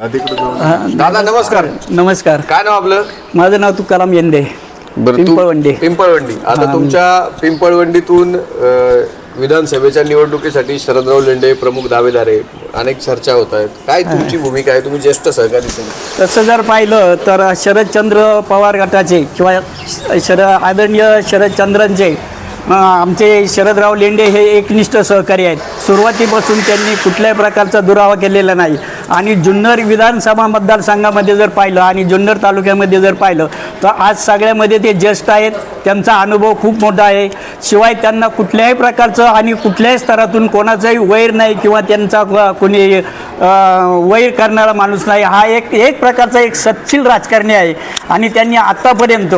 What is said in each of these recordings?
दादा नमस्कार. नमस्कार. काय नाव आपलं? माझं नाव तुकाराम येंदे. बरं तू- पिंपळवंडी. पिंपळवंडी. आता तुमच्या पिंपळवंडीतून अं, विधानसभेच्या निवडणुकीसाठी शरदराव लेंडे प्रमुख दावेदार आहे अनेक चर्चा होत आहेत. काय तुमची भूमिका आहे? तुम्ही ज्येष्ठ सहकारी. तसं जर पाहिलं तर शरदचंद्र पवार गटाचे किंवा शर आदरणीय शरदचंद्रांचे आमचे शरदराव लेंडे हे एकनिष्ठ सहकारी आहेत. सुरुवातीपासून त्यांनी कुठल्याही प्रकारचा दुरावा केलेला नाही. आणि जुन्नर विधानसभा मतदारसंघामध्ये जर पाहिलं आणि जुन्नर तालुक्यामध्ये जर पाहिलं तर आज सगळ्यामध्ये ते ज्येष्ठ आहेत. त्यांचा अनुभव खूप मोठा आहे. शिवाय त्यांना कुठल्याही प्रकारचं आणि कुठल्याही स्तरातून कोणाचाही वैर नाही किंवा त्यांचा कोणी वैर करणारा माणूस नाही. हा एक एक प्रकारचा एक सत्शील राजकारणी आहे. आणि त्यांनी आत्तापर्यंत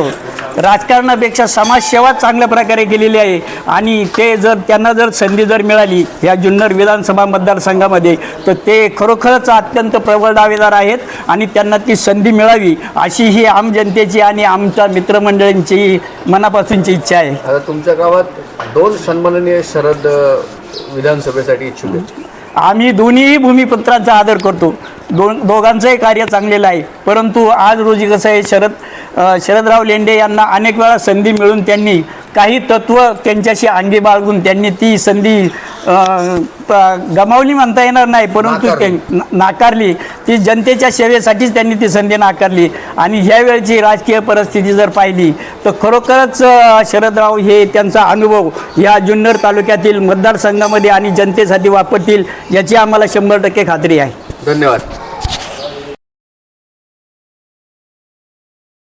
राजकारणापेक्षा समाजसेवा चांगल्या प्रकारे केलेली आहे. आणि ते जर त्यांना जर संधी जर मिळाली या जुन्नर विधानसभा मतदारसंघामध्ये तर ते खरोखरच अत्यंत प्रबळ दावेदार आहेत आणि त्यांना ती संधी मिळावी अशी ही आम जनतेची आणि आमच्या मित्रमंडळींची मनापासूनची इच्छा आहे. आता तुमच्या गावात दोन सन्माननीय शरद अं, विधानसभेसाठी इच्छुक आहेत. आम्ही दोन्ही भूमिपुत्रांचा आदर करतो. दोन दोघांचंही कार्य चांगलेलं आहे. परंतु आज रोजी कसं आहे शरद शरदराव लेंडे यांना अनेक वेळा संधी मिळून त्यांनी काही तत्त्व त्यांच्याशी अंगी बाळगून त्यांनी ती संधी गमावली म्हणता येणार नाही परंतु ते नाकारली. ती जनतेच्या सेवेसाठीच त्यांनी ती संधी नाकारली. आणि ह्या वेळची राजकीय परिस्थिती जर पाहिली तर खरोखरच शरदराव हे त्यांचा अनुभव या जुन्नर तालुक्यातील मतदारसंघामध्ये आणि जनतेसाठी वापरतील याची आम्हाला शंभर टक्के खात्री आहे. धन्यवाद.